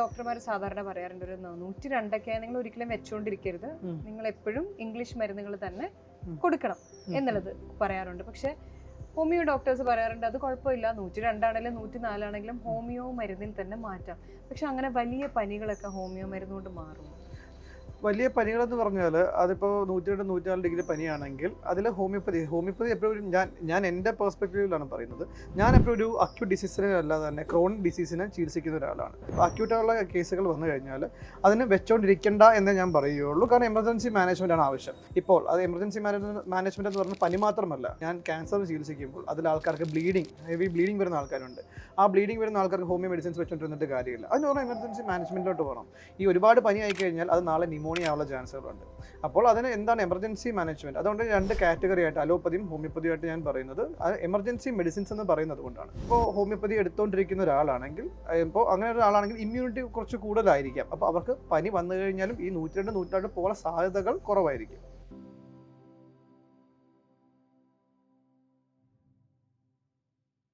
ഡോക്ടർമാർ സാധാരണ പറയാറുണ്ട് ഒരു നൂറ്റി രണ്ടൊക്കെ നിങ്ങൾ ഒരിക്കലും വെച്ചുകൊണ്ടിരിക്കരുത് നിങ്ങൾ എപ്പോഴും ഇംഗ്ലീഷ് മരുന്നുകൾ തന്നെ കൊടുക്കണം. എന്നുള്ളത് പറയാറുണ്ട്. പക്ഷെ ഹോമിയോ ഡോക്ടേഴ്സ് പറയാറുണ്ട് അത് കുഴപ്പമില്ല. നൂറ്റി രണ്ടാണെങ്കിലും നൂറ്റി നാലാണെങ്കിലും ഹോമിയോ മരുന്നിൽ തന്നെ മാറ്റാം. പക്ഷെ അങ്ങനെ വലിയ പനികളൊക്കെ ഹോമിയോ മരുന്ന് കൊണ്ട് മാറും വലിയ പനികളെന്ന് പറഞ്ഞാൽ അതിപ്പോൾ നൂറ്റി രണ്ട് നൂറ്റിനാല് ഡിഗ്രി പനിയാണെങ്കിൽ അതിൽ ഹോമിയോപ്പതി ഹോമിയോപ്പതി എപ്പോഴും ഞാൻ ഞാൻ എന്റെ പെർസ്പെക്റ്റീവിലാണ് പറയുന്നത്. ഞാൻ എപ്പോഴും ഒരു അക്യൂട്ട് ഡിസീസിനെ അല്ലാതെ തന്നെ ക്രോണിക് ഡിസീസിനെ ചികിത്സിക്കുന്ന ഒരാളാണ്. ഇപ്പോൾ അക്യൂട്ടുള്ള കേസുകൾ വന്നു കഴിഞ്ഞാൽ അതിന് വെച്ചോണ്ടിരിക്കേണ്ട എന്നേ ഞാൻ പറയുകയുള്ളൂ. കാരണം എമർജൻസി മാനേജ്മെന്റ് ആണ് ആവശ്യം. ഇപ്പോൾ അത് എമർജൻസി മാനേജ്മെന്റ് എന്ന് പറഞ്ഞാൽ പനി മാത്രമല്ല ഞാൻ ക്യാൻസർ ചികിത്സിക്കുമ്പോൾ അതിൽ ആൾക്കാർക്ക് ബ്ലീഡിങ് ഹെവി ബ്ലീഡിങ് വരുന്ന ആൾക്കാരുണ്ട്. ആ ബ്ലീഡിങ് വരുന്ന ആൾക്കാർക്ക് ഹോമിയോ മെഡിസിൻസ് വെച്ചോണ്ടിരുന്നിട്ട് കാര്യമില്ല. അതിന് പറഞ്ഞാൽ എമർജൻസി മാനേജ്മെന്റിലോട്ട് പോകണം ഈ ഒരുപാട് പനി ആയി കഴിഞ്ഞാൽ അത് നാളെ ന്യൂമോണിയ ആവുള്ള ചാൻസുകളുണ്ട്. അപ്പോൾ അതിന് എന്താണ് എമർജൻസി മാനേജ്മെന്റ് അതുകൊണ്ട് രണ്ട് കാറ്റഗറി ആയിട്ട് അലോപ്പതിയും ഹോമിയോപ്പതിയും ആയിട്ട് ഞാൻ പറയുന്നത് എമർജൻസി മെഡിസിൻസ് എന്ന് പറയുന്നത് കൊണ്ടാണ്. ഇപ്പോൾ ഹോമിയോപ്പതി എടുത്തുകൊണ്ടിരിക്കുന്ന ഒരാളാണെങ്കിൽ ഇപ്പോൾ അങ്ങനെ ഒരാളാണെങ്കിൽ ഇമ്മ്യൂണിറ്റി കുറച്ച് കൂടുതലായിരിക്കാം. അപ്പോൾ അവർക്ക് പനി വന്നു കഴിഞ്ഞാലും ഈ നൂറ്റി രണ്ട് നൂറ്റാണ്ട് പോകാൻ സാധ്യതകൾ കുറവായിരിക്കും.